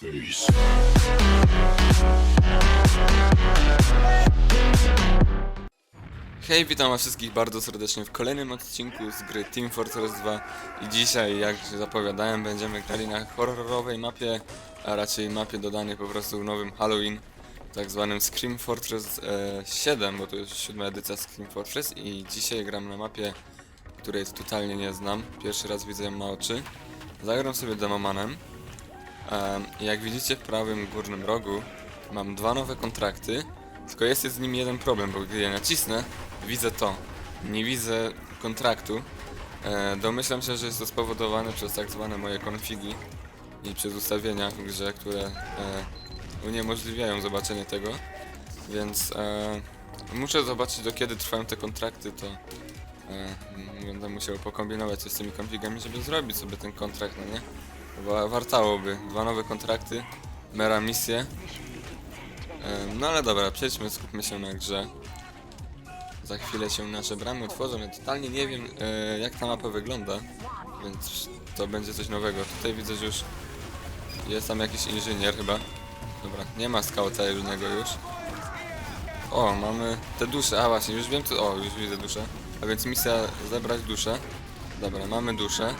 face. Hej, witam was wszystkich bardzo serdecznie w kolejnym odcinku z gry Team Fortress 2 i dzisiaj, jak zapowiadałem, będziemy grali na horrorowej mapie, a raczej mapie dodanej po prostu w nowym Halloween, tak zwanym Scream Fortress e, 7, bo to jest siódma edycja Scream Fortress i dzisiaj gram na mapie, której totalnie nie znam, pierwszy raz widzę ją na oczy. Zagram sobie demomanem. Jak widzicie w prawym górnym rogu mam dwa nowe kontrakty, tylko jest z nimi jeden problem, bo gdy je nacisnę, widzę to. Nie widzę kontraktu. E, domyślam się, że jest to spowodowane przez tak zwane moje konfigi i przez ustawienia w grze, które e, uniemożliwiają zobaczenie tego. Więc e, muszę zobaczyć do kiedy trwają te kontrakty, to będę musiał pokombinować coś z tymi konfigami, żeby zrobić sobie ten kontrakt, no nie? Wa- Wartałoby. Dwa nowe kontrakty, mera misje. No ale dobra, przejdźmy, skupmy się na grze. Za chwilę się nasze bramy otworzą. Ja totalnie nie wiem e, jak ta mapa wygląda, więc to będzie coś nowego. Tutaj widzę, że już jest tam jakiś inżynier chyba. Dobra, nie ma skauta jednego już. O, mamy te dusze, a właśnie, już wiem co... O, już widzę duszę. A więc misja zebrać duszę. Dobra, mamy duszę.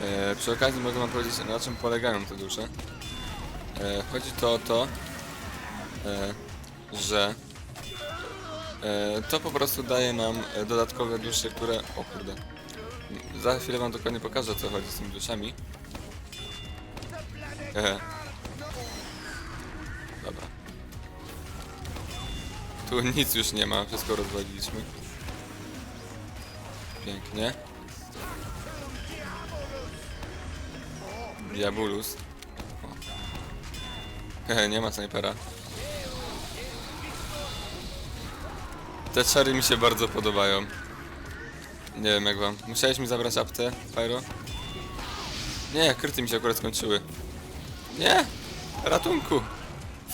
E, przy okazji mogę wam powiedzieć na czym polegają te dusze. E, chodzi to o to, e, że e, to po prostu daje nam e, dodatkowe dusze, które... O kurde. Za chwilę wam dokładnie pokażę co chodzi z tymi duszami. E, dobra. Tu nic już nie ma, wszystko rozwaliliśmy. Pięknie. Diabolus. O. Hehe, nie ma snajpera. Te czary mi się bardzo podobają. Nie wiem jak wam. Musiałeś mi zabrać aptę, Pyro? Nie, kryty mi się akurat skończyły. Nie! Ratunku!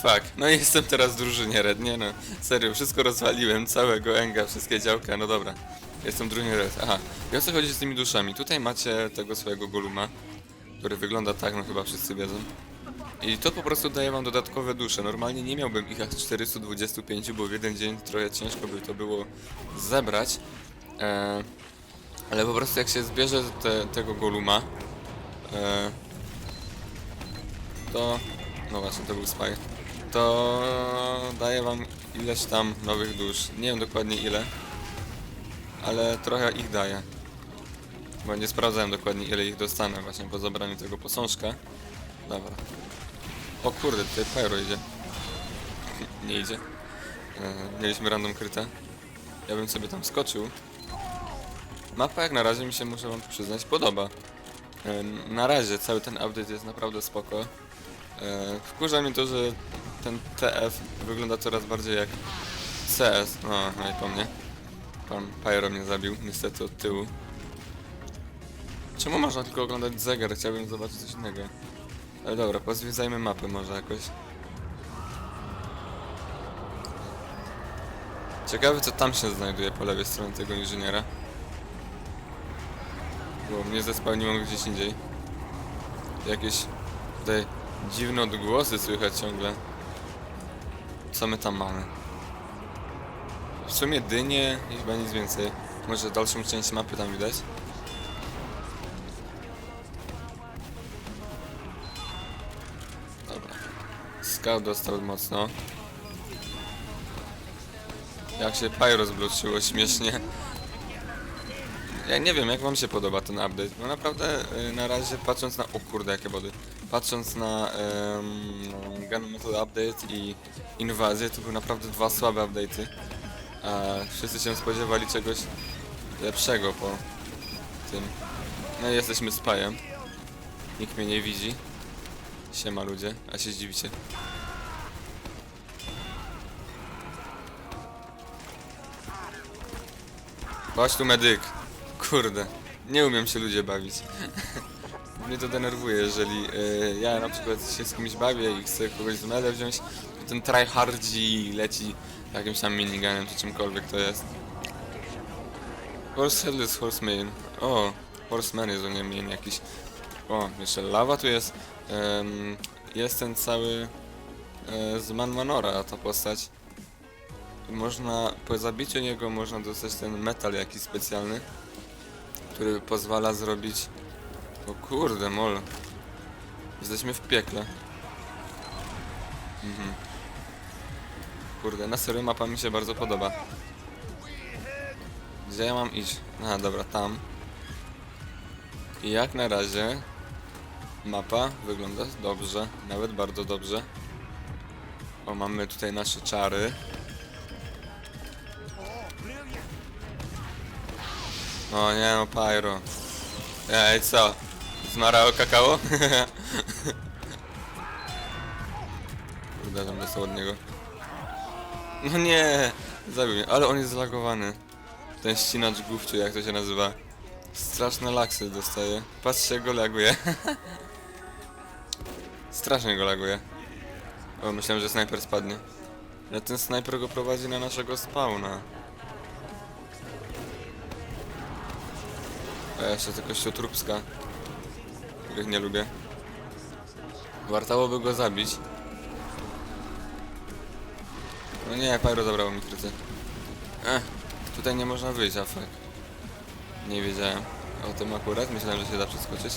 Fuck. No i jestem teraz w drużynie Red, nie no. Serio, wszystko rozwaliłem, całego Enga, wszystkie działka, no dobra. Jestem drużynie Red. Aha. I o co chodzi z tymi duszami? Tutaj macie tego swojego Goluma, który wygląda tak, no chyba wszyscy wiedzą. I to po prostu daje wam dodatkowe dusze. Normalnie nie miałbym ich aż 425, bo w jeden dzień trochę ciężko by to było zebrać. E, ale po prostu jak się zbierze te, tego goluma, e, to... No właśnie, to był spy. To daje wam ileś tam nowych dusz. Nie wiem dokładnie ile, ale trochę ich daje. Bo nie sprawdzałem dokładnie ile ich dostanę właśnie po zabraniu tego posążka. Dobra. O kurde, tutaj Pyro idzie. Nie idzie. E, mieliśmy random kryte. Ja bym sobie tam skoczył. Mapa jak na razie mi się, muszę wam przyznać, podoba. E, na razie cały ten update jest naprawdę spoko. E, wkurza mnie to, że ten TF wygląda coraz bardziej jak CS. No, no i po mnie. Pan Pyro mnie zabił, niestety od tyłu. Czemu można tylko oglądać zegar? Chciałbym zobaczyć coś innego. Ale dobra, pozwiedzajmy mapę może jakoś. Ciekawe co tam się znajduje po lewej stronie tego inżyniera. Bo mnie zespałniło gdzieś indziej. Jakieś tutaj dziwne odgłosy słychać ciągle. Co my tam mamy? W sumie dynie i chyba nic więcej. Może dalszą część mapy tam widać? Scout dostał mocno. Jak się Pyro zbloczyło śmiesznie. Ja nie wiem, jak wam się podoba ten update. No naprawdę y, na razie patrząc na... O kurde, jakie wody. Patrząc na um, Gun Update i Inwazję, to były naprawdę dwa słabe update'y. A wszyscy się spodziewali czegoś lepszego po tym. No i jesteśmy spajem. Nikt mnie nie widzi. Siema ludzie, a się zdziwicie. Chodź tu medyk. Kurde, nie umiem się ludzie bawić. Mnie to denerwuje, jeżeli e, ja na przykład się z kimś bawię i chcę kogoś z medę wziąć, to ten tryhardzi leci jakimś tam miniganem czy czymkolwiek to jest. Horse Headless Horseman. O, Horseman jest u mnie main jakiś. O, jeszcze lawa tu jest. Jest ten cały e, z Manmanora ta postać. Można, po zabiciu niego można dostać ten metal jakiś specjalny, który pozwala zrobić... O kurde, mol. Jesteśmy w piekle. Mhm. Kurde, na serio mapa mi się bardzo podoba. Gdzie ja mam iść? A, dobra, tam. I jak na razie mapa wygląda dobrze, nawet bardzo dobrze. O, mamy tutaj nasze czary. O nie no, Pyro. Ej, co? Zmarło kakao? Kurde, tam dostał od niego. No nie! Zabił mnie, ale on jest zlagowany. Ten ścinacz główczy, jak to się nazywa. Straszne laksy dostaje. Patrzcie, go laguje. Strasznie go laguje. O, myślałem, że snajper spadnie. Ale ten snajper go prowadzi na naszego spawna. A jeszcze tylko siotrupska. Których nie lubię. Wartałoby go zabić. No nie, Pyro zabrało mi kryty. Eh, tutaj nie można wyjść, a fuck. Nie wiedziałem o tym akurat, myślałem, że się da przeskoczyć.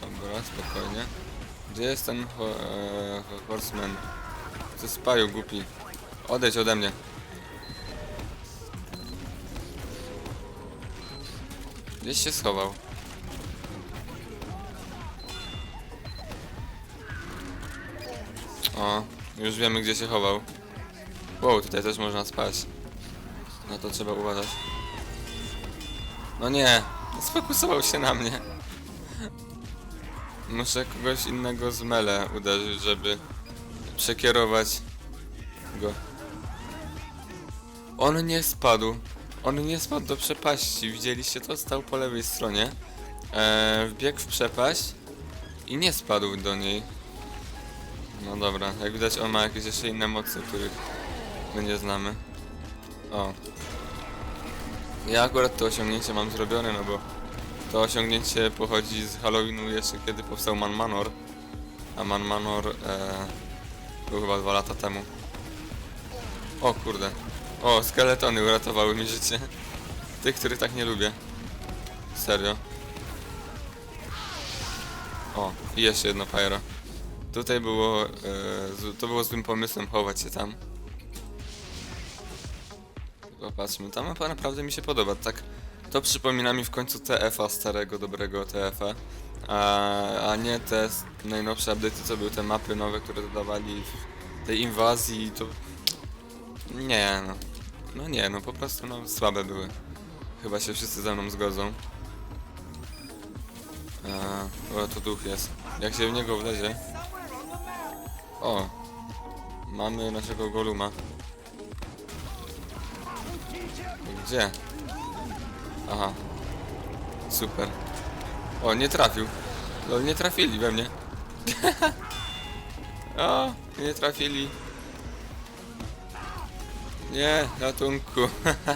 Dobra, spokojnie. Gdzie jest ten ho e horseman? Ty spaju, głupi. Odejdź ode mnie. Gdzieś się schował. O, już wiemy gdzie się chował. Wow, tutaj też można spać. No to trzeba uważać. No nie, sfokusował się na mnie. Muszę kogoś innego z mele uderzyć, żeby przekierować go. On nie spadł. On nie spadł do przepaści. Widzieliście to? Stał po lewej stronie. Eee, wbiegł w przepaść i nie spadł do niej. No dobra, jak widać on ma jakieś jeszcze inne mocy, których my nie znamy. O. Ja akurat to osiągnięcie mam zrobione, no bo to osiągnięcie pochodzi z Halloweenu jeszcze kiedy powstał Man Manor. A Man Manor e, był chyba dwa lata temu. O kurde. O, skeletony uratowały mi życie. Tych, których tak nie lubię. Serio. O, i jeszcze jedno pyro. Tutaj było, z, to było złym pomysłem chować się tam. Popatrzmy, ta mapa naprawdę mi się podoba, tak to przypomina mi w końcu TF-a, starego, dobrego TF-a, a, a nie te najnowsze update'y, co były te mapy nowe, które dodawali w tej inwazji, to... Nie no, no nie no, po prostu no słabe były. Chyba się wszyscy ze mną zgodzą. Eee, o, tu duch jest. Jak się w niego wlezie... O! Mamy naszego goluma. Gdzie? Aha. Super. O, nie trafił. No, nie trafili we mnie. o, nie trafili. Nie, ratunku.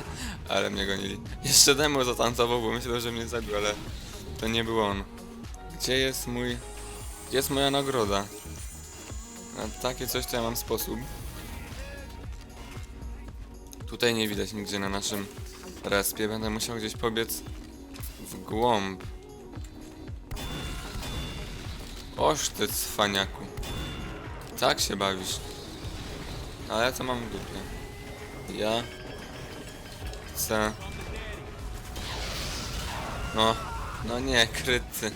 ale mnie gonili. Jeszcze demo zatancował, bo myślał, że mnie zabił, ale to nie był on. Gdzie jest mój... Gdzie jest moja nagroda? Na takie coś to ja mam sposób. Tutaj nie widać nigdzie na naszym respie. Będę musiał gdzieś pobiec w głąb. Oż ty cwaniaku. Tak się bawisz. Ale ja to mam w dupie. Ja chcę... No, no nie, kryty.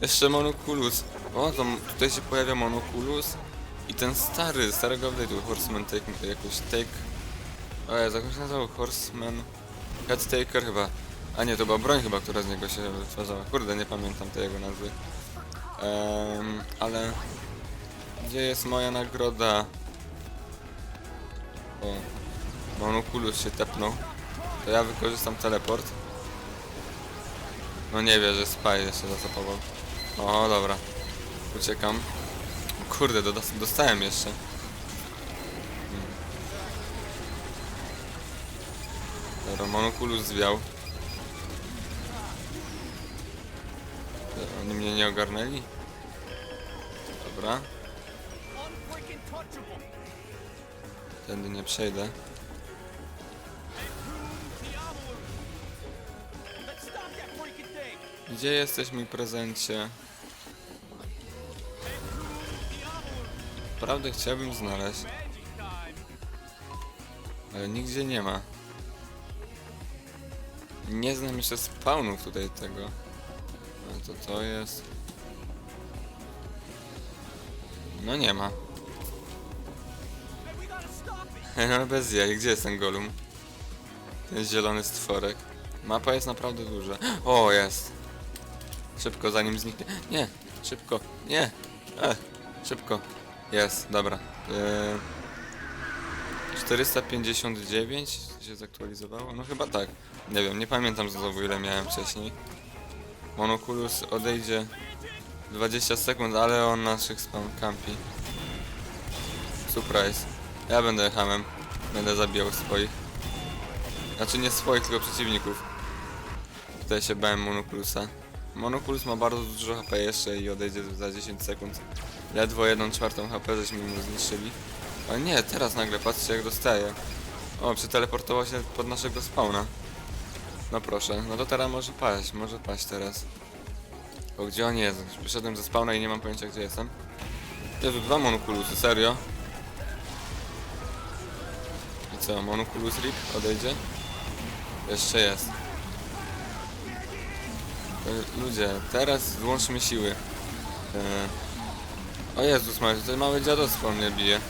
Jeszcze monokulus. O, to tutaj się pojawia monokulus i ten stary, starego update'u, Horseman Take, jakoś Take... O ja jak on się nazywał? Horseman... Head Taker chyba. A nie, to była broń chyba, która z niego się wytwarzała. Kurde, nie pamiętam tej jego nazwy. Em, ale... Gdzie jest moja nagroda? O, monokulus się tepnął. To ja wykorzystam teleport. No nie wierzę, Spy jeszcze zasapował. O, dobra. Uciekam. Kurde, dostałem jeszcze. Hmm. Dobra, monokulus zwiał. Oni mnie nie ogarnęli? Dobra. Tędy nie przejdę. Gdzie jesteś mój prezencie? Prawdę chciałbym znaleźć. Ale nigdzie nie ma. Nie znam jeszcze spawnów tutaj tego. A to to jest. No nie ma. No bez jaj, gdzie jest ten golum? Ten zielony stworek. Mapa jest naprawdę duża. O, jest. Szybko, zanim zniknie. Nie, szybko, nie. E, szybko. Jest, dobra. E, 459 się zaktualizowało? No chyba tak. Nie wiem, nie pamiętam znowu ile miałem wcześniej. Monokulus odejdzie 20 sekund, ale on naszych spam campi. Surprise. Ja będę hamem. Będę zabijał swoich. Znaczy nie swoich, tylko przeciwników. Tutaj się bałem Monokulusa. Monokulus ma bardzo dużo HP jeszcze i odejdzie za 10 sekund. Ledwo jedną czwartą HP żeśmy mu zniszczyli. Ale nie, teraz nagle patrzcie jak dostaje. O, przeteleportował się pod naszego spawna. No proszę, no to teraz może paść, może paść teraz. O, gdzie on jest? Wyszedłem ze spawna i nie mam pojęcia gdzie jestem. Jezu, dwa monokulusy, serio? I co, monokulus rip odejdzie? Jeszcze jest. E, Ludzie, teraz włączmy siły. E... O Jezus Maria, to małe dziadostwo mnie bije.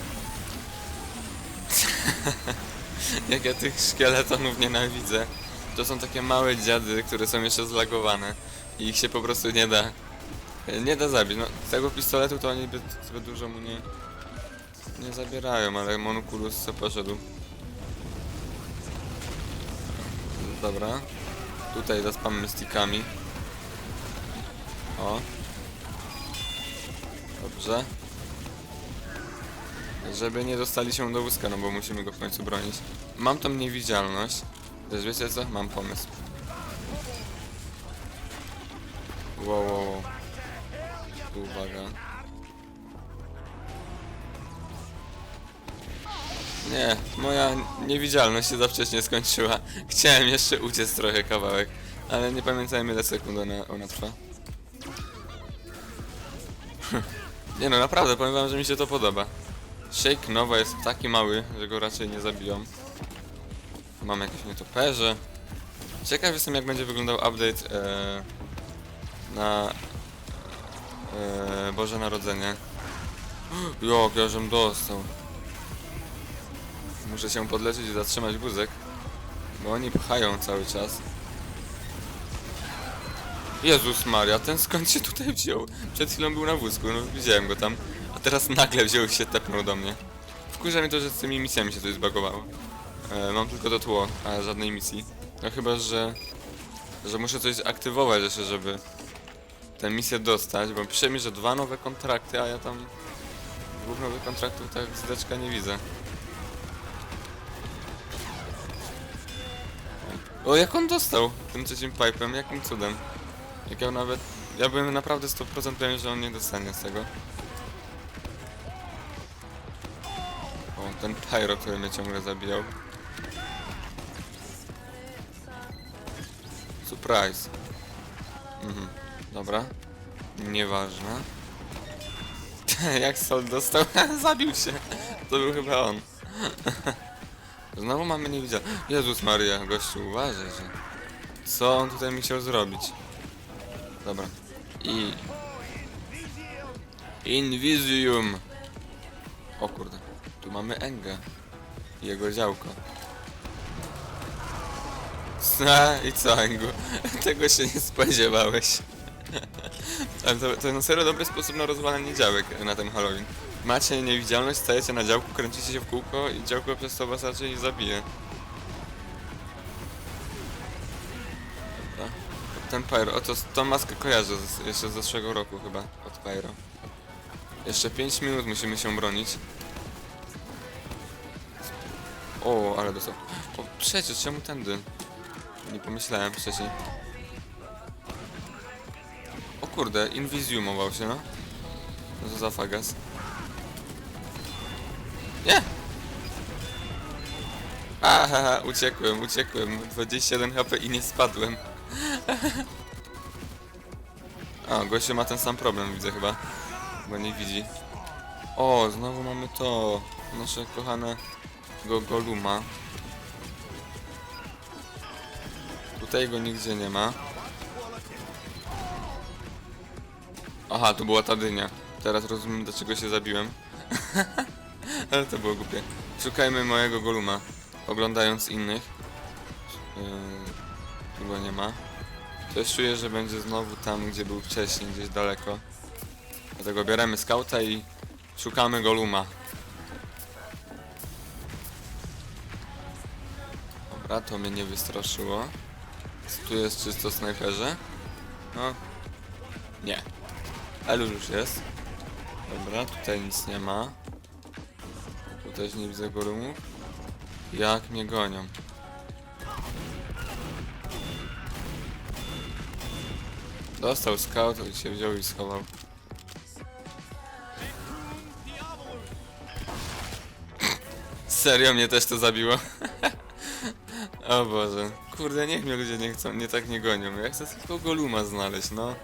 Jak ja tych szkieletonów nienawidzę. To są takie małe dziady, które są jeszcze zlagowane. I ich się po prostu nie da... Nie da zabić. No, z tego pistoletu to oni zbyt dużo mu nie... Nie zabierają, ale Monokulus co poszedł. Dobra. Tutaj zaspamy stickami. O. Dobrze. Żeby nie dostali się do wózka, no bo musimy go w końcu bronić. Mam tą niewidzialność. Też wiecie co? Mam pomysł. Wow, wow, wow. Uwaga. Nie, moja niewidzialność się za wcześnie skończyła. Chciałem jeszcze uciec trochę kawałek, ale nie pamiętałem ile sekund ona, ona trwa. nie no, naprawdę, powiem wam, że mi się to podoba. Shake Nowa jest taki mały, że go raczej nie zabiją. Mam jakieś nietoperze. Ciekaw jestem jak będzie wyglądał update e, na e, Boże Narodzenie. Jak ja żem dostał. Muszę się podleczyć i zatrzymać wózek. Bo oni pchają cały czas. Jezus Maria, ten skąd się tutaj wziął? Przed chwilą był na wózku, no widziałem go tam. A teraz nagle wziął się tepnął do mnie. Wkurza mnie to, że z tymi misjami się coś zbagowało. E, mam tylko to tło, a żadnej misji. No chyba, że... Że muszę coś aktywować jeszcze, żeby... Tę misję dostać, bo pisze mi, że dwa nowe kontrakty, a ja tam... Dwóch nowych kontraktów tak z deczka nie widzę. O, jak on dostał tym trzecim pipe'em? Jakim cudem? Jak ja nawet... Ja byłem naprawdę 100% pewien, że on nie dostanie z tego. O, ten pyro, który mnie ciągle zabijał. Surprise. Mhm, dobra. Nieważne. Jak Sol dostał? Zabił się. To był chyba on. Znowu mamy niewidzialność. Jezus Maria, gościu, uważaj, że... Co on tutaj mi chciał zrobić? Dobra. I... Invisium! O kurde. Tu mamy Engę. I jego działko. A, i co, Engu? Tego się nie spodziewałeś. Ale to, to na serio dobry sposób na rozwalenie działek na ten Halloween. Macie niewidzialność, stajecie na działku, kręcicie się w kółko i działko przez to was raczej zabije. Ten Pyro, o to, tą maskę kojarzę z, jeszcze z zeszłego roku chyba, od Pyro. Jeszcze 5 minut musimy się bronić. O, ale dostał. O, przecież, czemu tędy? Nie pomyślałem wcześniej. O kurde, inwiziumował się, no. No to za fagas. Nie! Aha, uciekłem, uciekłem. 21 HP i nie spadłem. A, gościu ma ten sam problem, widzę chyba. Bo nie widzi. O, znowu mamy to. Nasze kochane go Goluma. Tutaj go nigdzie nie ma. Aha, to była ta dynia. Teraz rozumiem, dlaczego się zabiłem. Ale to było głupie. Szukajmy mojego Goluma. Oglądając innych. Yy, tu go nie ma. Coś czuję, że będzie znowu tam, gdzie był wcześniej, gdzieś daleko. Dlatego bieremy skauta i szukamy Goluma. Dobra, to mnie nie wystraszyło. Tu jest czysto snajperze. No. Nie. Elu już jest. Dobra, tutaj nic nie ma. Tu też nie widzę golumów. Jak mnie gonią. Dostał scout, i się wziął i schował. Serio mnie też to zabiło. o Boże. Kurde, niech mnie ludzie nie chcą, nie tak nie gonią. Ja chcę tylko goluma znaleźć, no.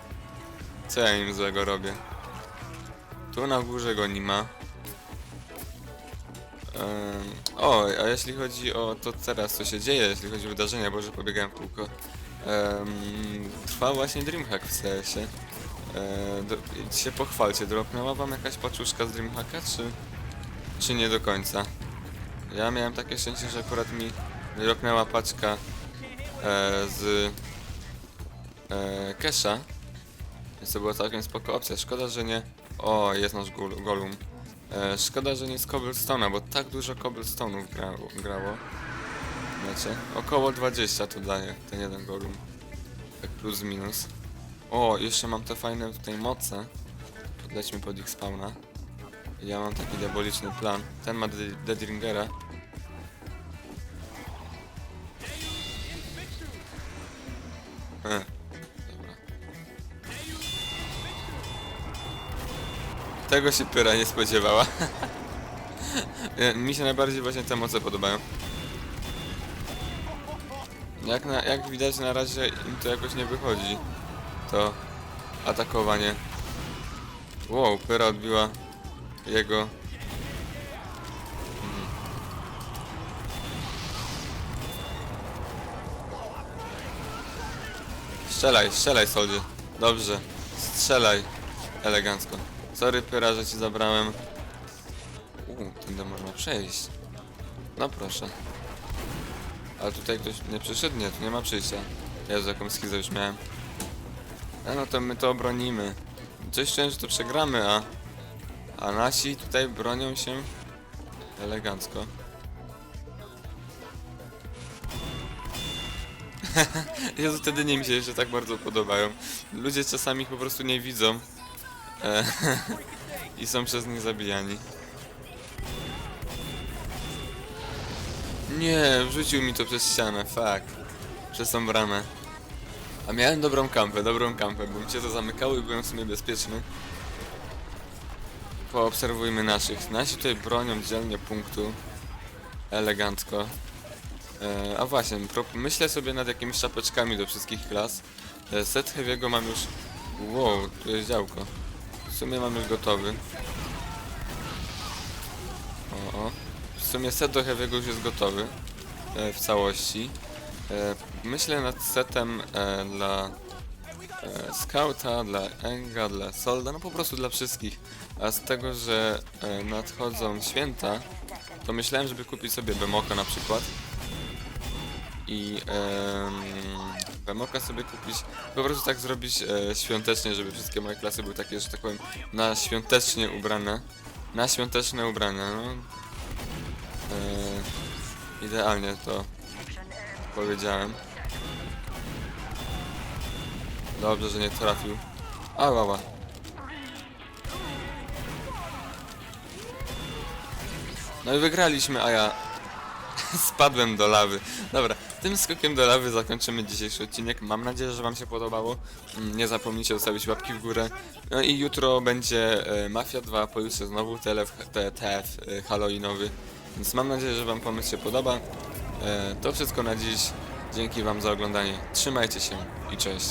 Co ja im złego robię? Tu na górze go nie ma. Em, o, a jeśli chodzi o to teraz, co się dzieje, jeśli chodzi o wydarzenia, bo że pobiegałem w kółko. Trwa właśnie Dreamhack w CS-ie. E, się pochwalcie, dropnęła wam jakaś paczuszka z Dreamhacka, czy, czy nie do końca? Ja miałem takie szczęście, że akurat mi dropnęła paczka e, z e, Kesha, więc to była całkiem spoko opcja. Szkoda, że nie... O, jest nasz gul- Golum. E, szkoda, że nie z Cobblestone'a, bo tak dużo Cobblestone'ów grało, grało. Znaczy, około 20 tu daje ten jeden Golum. Tak plus minus. O, jeszcze mam te fajne tutaj moce. Podlećmy pod ich spawna. Ja mam taki diaboliczny plan. Ten ma De- Deadringera. E. Tego się Pyra nie spodziewała. Mi się najbardziej właśnie te moce podobają. Jak, na, jak widać na razie im to jakoś nie wychodzi. To atakowanie. Wow, Pyra odbiła jego... Mm. Strzelaj, strzelaj Soldzie. Dobrze. Strzelaj. Elegancko. Sorry Pyra, że ci zabrałem. Uuu, tędy można przejść. No proszę. Ale tutaj ktoś nie przyszedł? Nie, tu nie ma przyjścia. Jezu, jaką schizę już miałem. A no to my to obronimy. Coś czułem, że to przegramy, a... A nasi tutaj bronią się elegancko. Jezu, wtedy nie mi się jeszcze tak bardzo podobają. Ludzie czasami ich po prostu nie widzą. E, I są przez nich zabijani. Nie, wrzucił mi to przez ścianę, fuck. Przez tą bramę. A miałem dobrą kampę, dobrą kampę, bo mi się to zamykało i byłem w sumie bezpieczny. Poobserwujmy naszych. Nasi tutaj bronią dzielnie punktu. Elegancko. E, a właśnie, myślę sobie nad jakimiś szapeczkami do wszystkich klas. E, set Heavy'ego mam już... Wow, tu jest działko. W sumie mam już gotowy. O, o. Sumie set do Heavy'ego już jest gotowy. E, w całości. E, myślę nad setem e, dla e, Scouta, dla Enga, dla Solda, no po prostu dla wszystkich. A z tego, że e, nadchodzą święta, to myślałem, żeby kupić sobie Bemoko na przykład. I em, Bemoka sobie kupić, po prostu tak zrobić e, świątecznie, żeby wszystkie moje klasy były takie, że tak powiem, na świątecznie ubrane. Na świąteczne ubrania, no. E, idealnie to powiedziałem. Dobrze, że nie trafił. A, ła. No i wygraliśmy, a ja... Spadłem do lawy. Dobra, tym skokiem do lawy zakończymy dzisiejszy odcinek. Mam nadzieję, że Wam się podobało. Mm, Nie zapomnijcie zostawić łapki w górę. No i jutro będzie e, Mafia 2, pojutrze znowu TF, TF e, Halloweenowy. Więc mam nadzieję, że Wam pomysł się podoba. E, to wszystko na dziś. Dzięki Wam za oglądanie. Trzymajcie się i cześć.